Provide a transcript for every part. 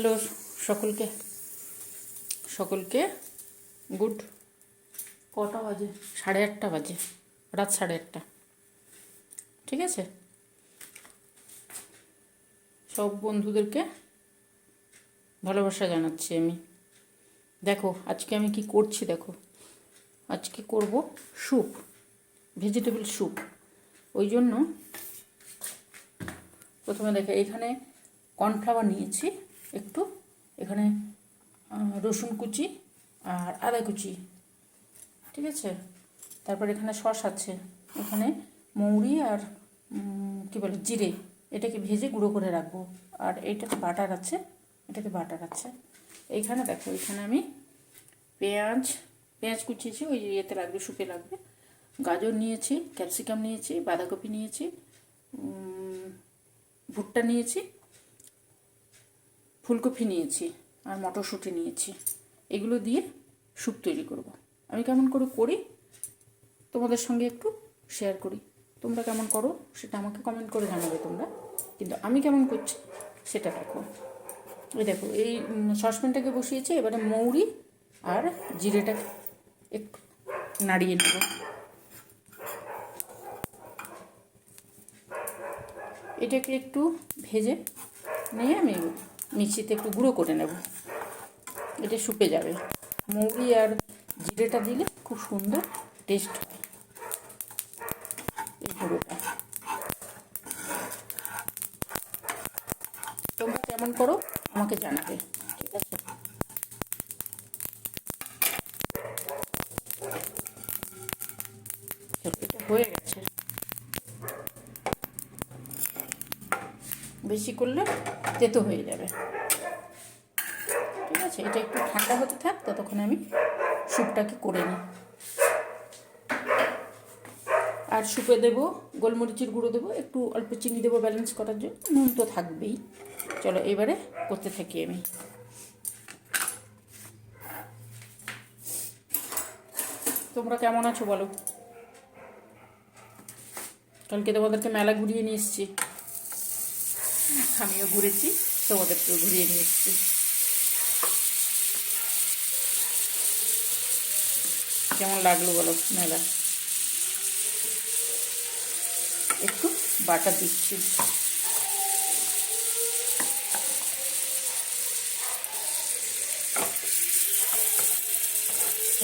Hello, সকলকে। সকলকে good কটা বাজে? সাড়ে আটটা বাজে, রাত সাড়ে আটটা। ঠিক আছে? সব বন্ধুদেরকে ভালোবাসা জানাচ্ছি আমি। দেখো, আজকে আমি কি করছি দেখো। আজকে করব স্যুপ, ভেজিটেবল স্যুপ। ওই জন্য প্রথমে দেখে, এখানে কর্নফ্লাওয়ার নিয়েছি। একটু, এখানে রসুন কুচি আর আদা কুচি, ঠিক আছে? তারপর এখানে সস আছে, এখানে মৌরি আর কী বলে, জিরে, এটাকে ভেজে গুঁড়ো করে রাখব। আর এইটাতে বাটার আছে, এটাতে বাটার আছে। এইখানে দেখো, এখানে আমি পেঁয়াজ পেঁয়াজ কুচিয়েছি, ওই ইয়েতে লাগবে, সুপে লাগবে। গাজর নিয়েছি, ক্যাপসিকাম নিয়েছি, বাঁধাকপি নিয়েছি ভুট্টা নিয়েছি ফুলকপি নিয়েছি আর মটরশুঁটি নিয়েছি। এগুলো দিয়ে স্যুপ তৈরি করব। আমি কেমন করে করি তোমাদের সঙ্গে একটু শেয়ার করি। তোমরা কেমন করো সেটা আমাকে কমেন্ট করে জানাবে তোমরা। কিন্তু আমি কেমন করছি সেটা দেখো। ওই দেখো, এই সসপ্যানটাকে বসিয়েছি, এবারে মৌরি আর জিরেটা একটু নাড়িয়ে নেব। এটাকে একটু ভেজে নিয়ে আমি মিক্সিতে একটু গুঁড়ো করে নেব। এটা শুপে যাবে। মৌরি আর জিরেটা দিলে খুব সুন্দর টেস্ট এই গুঁড়োটা। তোমরা কেমন করো আমাকে জানাবে। ঠিক আছে চলো, এটা হয়ে গেছে বেশি করলে তেতো হয়ে যাবে। ঠিক আছে, এটা একটু ঠান্ডা হতে থাক, ততক্ষণ আমি স্যুপটাকে করে নিই। আর স্যুপে দেবো, গোলমরিচের গুঁড়ো দেবো, একটু অল্প চিনি দেবো ব্যালেন্স করার জন্য, নুন তো থাকবেই। চলো, এবারে করতে থাকি আমি। তোমরা কেমন আছো বলো? কালকে তোমাদেরকে মেলা ঘুরিয়ে নিয়ে এসছি। আমিও ঘুরেছি, তোমাদেরকেও ঘুরিয়ে নিয়ে এসছি। কেমন লাগল বলো মেলা? একটু বাটা দিচ্ছি।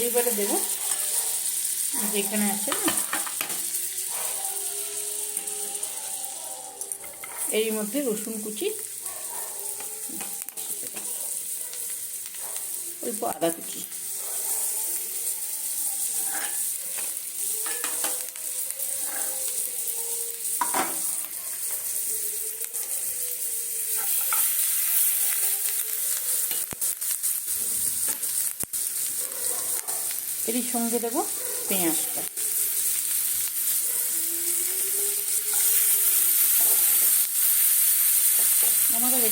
এইবারে দেবো, যেখানে আছে না? এর মধ্যে রসুন কুচি অল্প আদা কুচি। এরই সঙ্গে দেবো পেঁয়াজটা।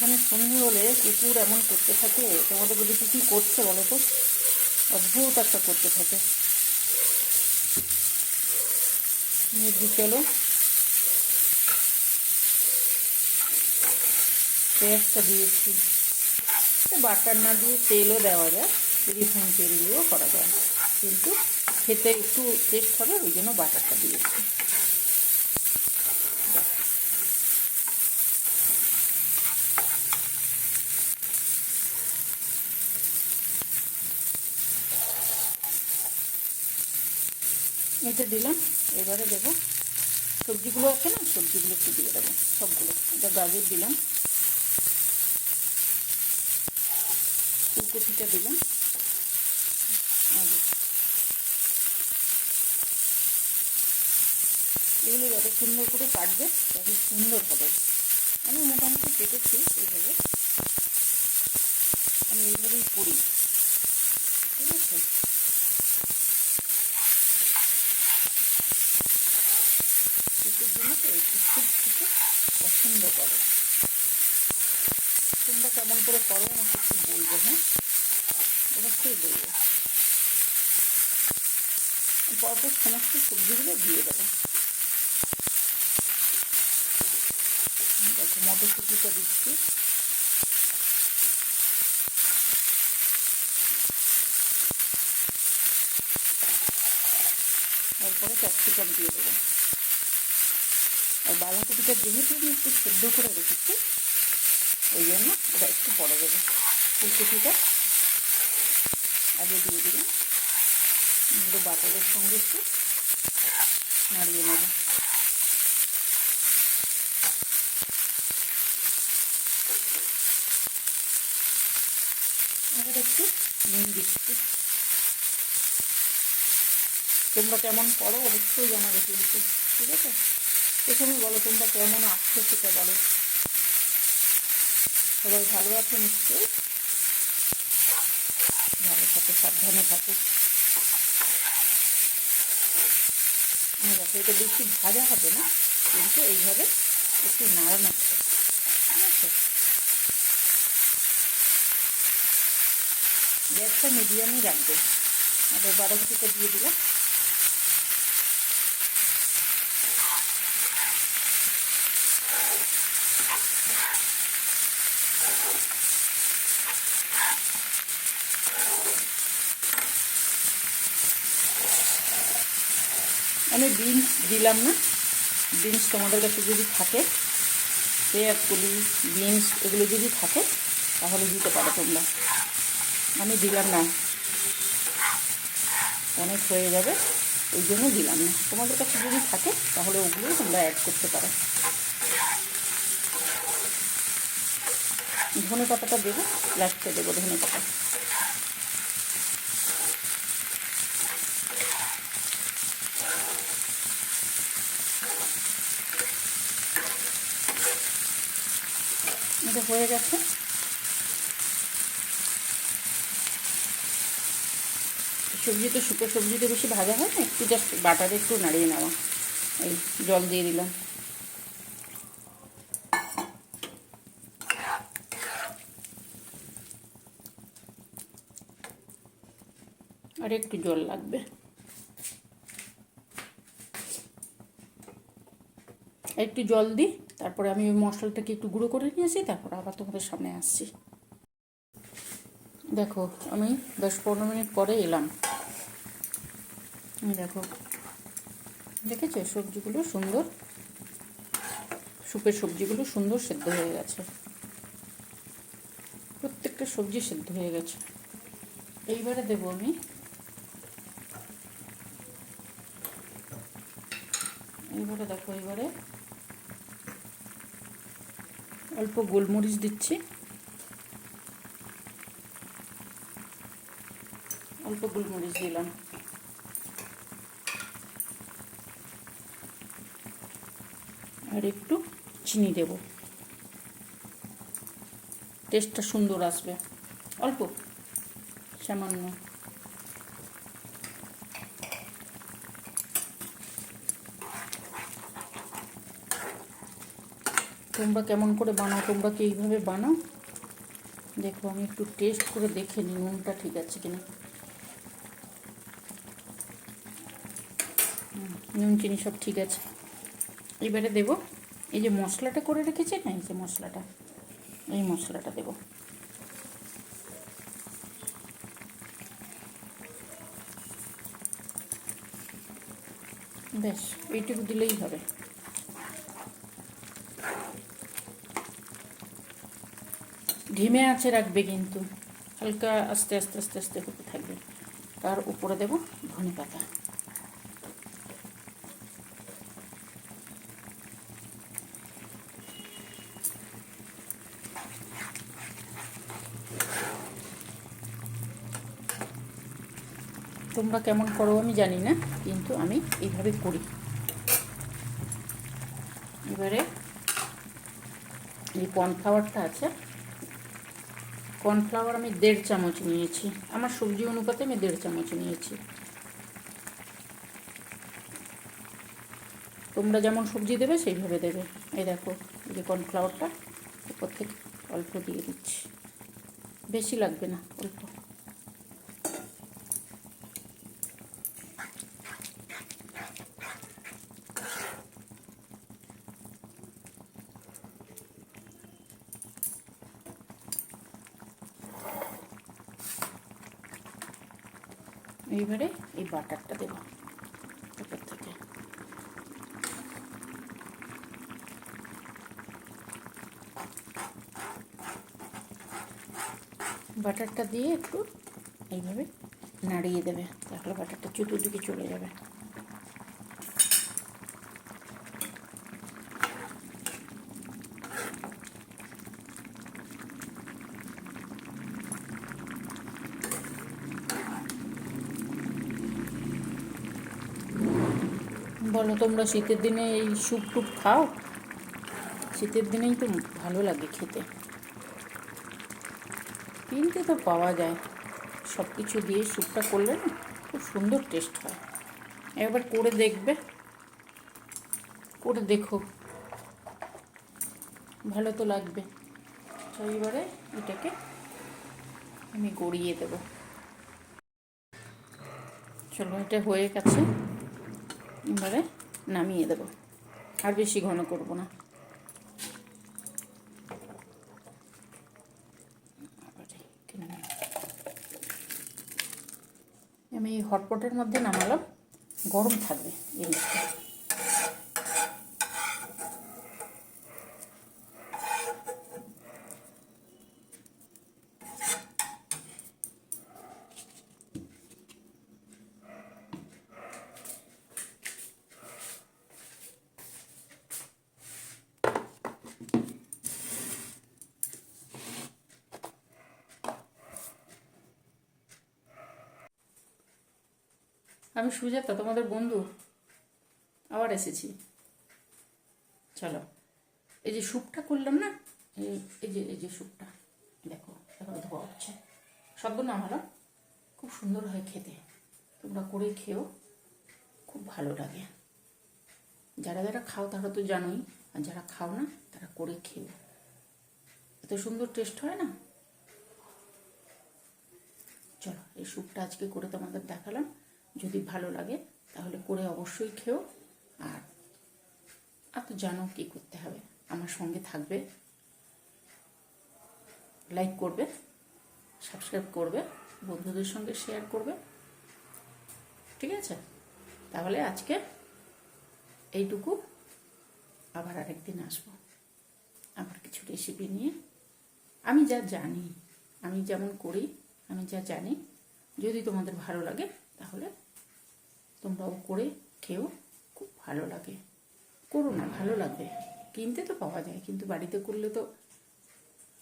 এখানে সন্ধে হলে কুকুর এমন করতে থাকে, তোমাদের বলি কী কী করছে বলো তো? অদ্ভুত একটা করতে থাকে। চলো। পেঁয়াজটা দিয়েছি। বাটার না দিয়ে তেলও দেওয়া যায় রিফাইন তেল দিয়েও করা যায়। কিন্তু খেতে একটু টেস্ট হবে, ওই জন্য বাটারটা দিয়েছি। এটা দিলাম, এবারে দেবো। সবজিগুলো আছে না? সবজিগুলো একটু দিয়ে দেবো, সবগুলো। এটা গাজর দিলাম। ফুলকপিটা দিলাম। এগুলো যত সুন্দর করে কাটবে, তত সুন্দর হবে। আমি মোটামুটি কেটেছি এইভাবে। আমি এইভাবেই করি। পছন্দ করে। তোমরা কেমন করে করো আমাকে একটু বলব হ্যাঁ? অবশ্যই বলব। পরপর সমস্ত সবজিগুলো দিয়ে দেবো। দেখো, মটরশুটিটা দিচ্ছি। তারপরে ক্যাপসিকাম দিয়ে দেবো। বাঁধাকপিটা যেহেতু আমি একটু সেদ্ধ করে রেখেছি, ওই জন্য ওটা একটু পরে দেবো ফুলকপিটা। আগে দিয়ে দিলাম এগুলো বাটারের সঙ্গে একটু নাড়িয়ে নেব। এবার একটু নুন দিচ্ছি। তোমরা কেমন করো অবশ্যই জানাবে কিন্তু, ঠিক আছে? প্রথমে বলো তোমরা কেমন আসছো সেটা বলো। সবাই ভালো আছে নিশ্চয়ই? ভালো থাকো, সাবধানে থাকো। দেখো, এটা বেশি ভাজা হবে না, কিন্তু এইভাবে একটু নাড়ানো হবে। ঠিক আছে? গ্যাসটা মিডিয়ামই রাখবে। আবার বাঁধাকপিটা দিয়ে দিলাম আমি বিনস দিলাম না। বিনস তোমাদের কাছে যদি থাকে পেঁয়াজকলি বিনস, এগুলো যদি থাকে, তাহলে দিতে পারো তোমরা। আমি দিলাম না। অনেক হয়ে যাবে, ওই জন্য দিলাম না। তোমাদের কাছে যদি থাকে, তাহলে ওগুলো তোমরা অ্যাড করতে পারো। ধনে পাতাটা দেবো লাস্টে দেবো ধনে পাতা। এটা হয়ে গেছে। সবজি তো শুকো সবজিতে বেশি ভাজা হয় না, একটু জাস্ট বাটারে একটু নাড়িয়ে নেওয়া। এই জল দিয়ে দিলাম। আর একটু জল লাগবে। একটু জল দিই। তারপরে আমি ওই মশলাটাকে একটু গুঁড়ো করে নিয়েছি, তারপর আবার তোমাদের সামনে আসছি। দেখো, আমি দশ পনেরো মিনিট পরে এলাম। দেখো, দেখেছ? সবজিগুলো সুন্দর। সুপের সবজিগুলো সুন্দর সেদ্ধ হয়ে গেছে। প্রত্যেকটা সবজি সেদ্ধ হয়ে গেছে। এইবারে দেবো আমি এইবারে দেখো এবারে অল্প গোলমরিচ দিচ্ছি। অল্প গোলমরিচ দিলাম। আর একটু চিনি দেব। টেস্টটা সুন্দর আসবে। অল্প, সামান্য। তোমরা কেমন করে বানাও, তোমরা কি এইভাবে বানাও? দেখো, আমি একটু টেস্ট করে দেখে নিই, নুনটা ঠিক আছে কিনা। নুন, চিনি সব ঠিক আছে। এবারে দেব, এই যে মশলাটা করে রেখেছি না, এই যে মশলাটা, এই মশলাটা দেব। বেশ এইটুকু দিলেই হবে। ধিমে আছে রাখবে কিন্তু। হালকা আস্তে আস্তে আস্তে আস্তে হতে থাকবে। তার উপরে দেব ধনে পাতা। তোমরা কেমন করো আমি জানি না, কিন্তু আমি এইভাবে করি। এবারে এই কর্নফ্লাওয়ারটা আছে। কর্নফ্লাওয়ার আমি দেড় চামচ নিয়েছি। আমার সবজি অনুপাতে আমি দেড় চামচ নিয়েছি। তোমরা যেমন সবজি দেবে, সেইভাবে দেবে। এই দেখো, এই যে কর্নফ্লাওয়ারটা উপর থেকে অল্প দিয়ে দিচ্ছি। বেশি লাগবে না, অল্প। এইবারে এই বাটারটা দেবো প্যাকেট থেকে। বাটারটা দিয়ে একটু এইভাবে নাড়িয়ে দেবে, তাহলে বাটারটা চতুর্দিকে চলে যাবে। বলো তোমরা শীতের দিনে এই স্যুপ টুপ খাও? শীতের দিনেই তো ভালো লাগে খেতে। কিনতে তো পাওয়া যায়। সব কিছু দিয়ে স্যুপটা করলে না খুব সুন্দর টেস্ট হয়। একবার করে দেখবে। করে দেখো। ভালো তো লাগবে। এবারে এটাকে আমি গড়িয়ে দেব। চলো, এটা হয়ে গেছে। এবারে নামিয়ে দেব। আর বেশি ঘন করব না। আমি এই হটপটের মধ্যে নামালাম। গরম থাকবে জিনিসটা। আমি সুজাতা, তোমাদের বন্ধু। আবার এসেছি। চলো। এই যে স্যুপটা করলাম না, এই এই যে এই যে স্যুপটা। দেখো, এখন ধোয়া হচ্ছে। শব্দ না হলো খুব সুন্দর হয় খেতে। তোমরা করে খেও। খুব ভালো লাগে। যারা যারা খাও, তারা তো জানোই। আর যারা খাও না, তারা করে খেও। এত সুন্দর টেস্ট হয় না? চলো, এই স্যুপটা আজকে করে তোমাদের দেখালাম। যদি ভালো লাগে, তাহলে করে অবশ্যই খেও। আর আর তো জানো কী করতে হবে, আমার সঙ্গে থাকবে লাইক করবে সাবস্ক্রাইব করবে, বন্ধুদের সঙ্গে শেয়ার করবে। ঠিক আছে? তাহলে আজকে এইটুকু। আবার আরেকদিন আসব। আবার কিছু রেসিপি নিয়ে। আমি যা জানি, আমি যেমন করি, আমি যা জানি, যদি তোমাদের ভালো লাগে, তাহলে তোমরাও করে খেও খুব ভালো লাগে। করো না, ভালো লাগবে। কিনতে তো পাওয়া যায়, কিন্তু বাড়িতে করলে তো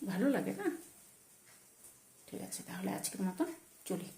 ভালো লাগে না? ঠিক আছে, তাহলে আজকের মতো চলি।